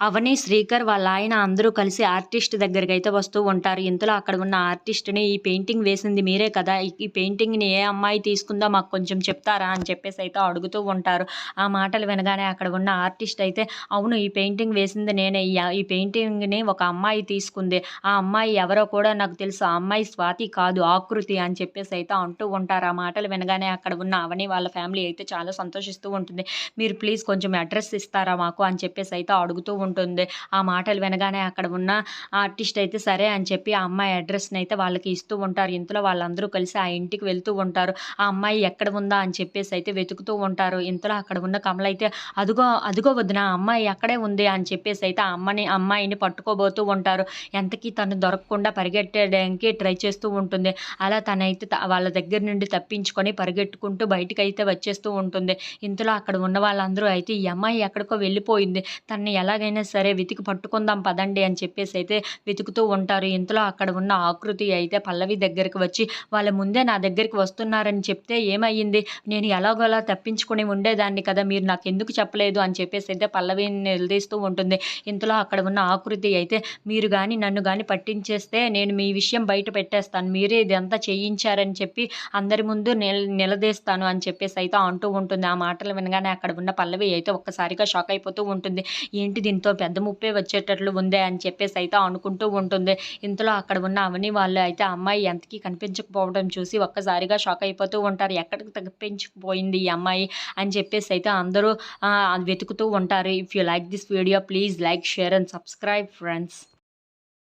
అవని శ్రీకర్ వాళ్ళ ఆయన అందరూ కలిసి ఆర్టిస్ట్ దగ్గరికి అయితే వస్తూ ఉంటారు. ఇంతలో అక్కడ ఉన్న ఆర్టిస్ట్ని ఈ పెయింటింగ్ వేసింది మీరే కదా. ఈ- పెయింటింగ్ని ఏ అమ్మాయి తీసుకుందో మాకు కొంచెం చెప్తారా అని చెప్పేసి అయితే అడుగుతూ ఉంటారు. ఆ మాటలు వినగానే అక్కడ ఉన్న ఆర్టిస్ట్ అయితే అవును ఈ పెయింటింగ్ వేసింది నేనే. ఈ ఈ పెయింటింగ్ని ఒక అమ్మాయి తీసుకుంది. ఆ అమ్మాయి ఎవరో కూడా నాకు తెలుసు. ఆ అమ్మాయి స్వాతి కాదు ఆకృతి అని చెప్పేసి అయితే అంటూ ఉంటారు. ఆ మాటలు వినగానే అక్కడ ఉన్న అవని వాళ్ళ ఫ్యామిలీ అయితే చాలా సంతోషిస్తూ ఉంటుంది. మీరు ప్లీజ్ కొంచెం అడ్రస్ ఇస్తారా మాకు అని చెప్పేసి అయితే అడుగుతూ ఉంటుంది. ఆ మాటలు వినగానే అక్కడ ఉన్న ఆర్టిస్ట్ అయితే సరే అని చెప్పి ఆ అమ్మాయి అడ్రస్ని అయితే వాళ్ళకి ఇస్తూ ఉంటారు. ఇంతలో వాళ్ళందరూ కలిసి ఆ ఇంటికి వెళ్తూ ఉంటారు. ఆ అమ్మాయి ఎక్కడ ఉందా అని చెప్పేసి అయితే వెతుకుతూ ఉంటారు. ఇంతలో అక్కడ ఉన్న కమల అయితే అదిగో అదుగో వదిన ఆ అమ్మాయి అక్కడే ఉంది అని చెప్పేసి అయితే ఆ అమ్మని అమ్మాయిని పట్టుకోబోతూ ఉంటారు. ఎంతకీ తను దొరకకుండా పరిగెట్టడానికి ట్రై చేస్తూ ఉంటుంది. అలా తనైతే వాళ్ళ దగ్గర నుండి తప్పించుకొని పరిగెట్టుకుంటూ బయటకు అయితే వచ్చేస్తూ ఉంటుంది. ఇంతలో అక్కడ ఉన్న వాళ్ళందరూ అయితే ఈ అమ్మాయి ఎక్కడికో వెళ్ళిపోయింది. తనని ఎలాగైనా సరే వెతికి పట్టుకుందాం పదండి అని చెప్పేసి అయితే వెతుకుతూ ఉంటారు. ఇంతలో అక్కడ ఉన్న ఆకృతి అయితే పల్లవి దగ్గరికి వచ్చి వాళ్ళ ముందే నా దగ్గరికి వస్తున్నారని చెప్తే ఏమయ్యింది? నేను ఎలాగోలా తప్పించుకుని ఉండేదాన్ని కదా మీరు నాకు ఎందుకు చెప్పలేదు? అని చెప్పేసి అయితే పల్లవిని నిలదీస్తూ ఉంటుంది. ఇంతలో అక్కడ ఉన్న ఆకృతి అయితే మీరు కానీ నన్ను కానీ పట్టించేస్తే నేను మీ విషయం బయట పెట్టేస్తాను. మీరే ఇదంతా చేయించారని చెప్పి అందరి ముందు నిల నిలదీస్తాను అని చెప్పేసి అయితే అంటూ ఉంటుంది. ఆ మాటలు వినగానే అక్కడ ఉన్న పల్లవి అయితే ఒక్కసారిగా షాక్ అయిపోతూ ఉంటుంది. ఏంటి దీంతో పెద్ద ముప్పే వచ్చేటట్లు ఉందే అని చెప్పేసి అయితే అనుకుంటూ ఉంటుంది. ఇంతలో అక్కడ ఉన్న అవని వాళ్ళు అయితే అమ్మాయి ఎంతకీ కనిపించకపోవడం చూసి ఒక్కసారిగా షాక్ అయిపోతూ ఉంటారు. ఎక్కడికి తగ్గించిపోయింది ఈ అమ్మాయి? అని చెప్పేసి అయితే అందరూ వెతుకుతూ ఉంటారు. If you like this video please like share and subscribe friends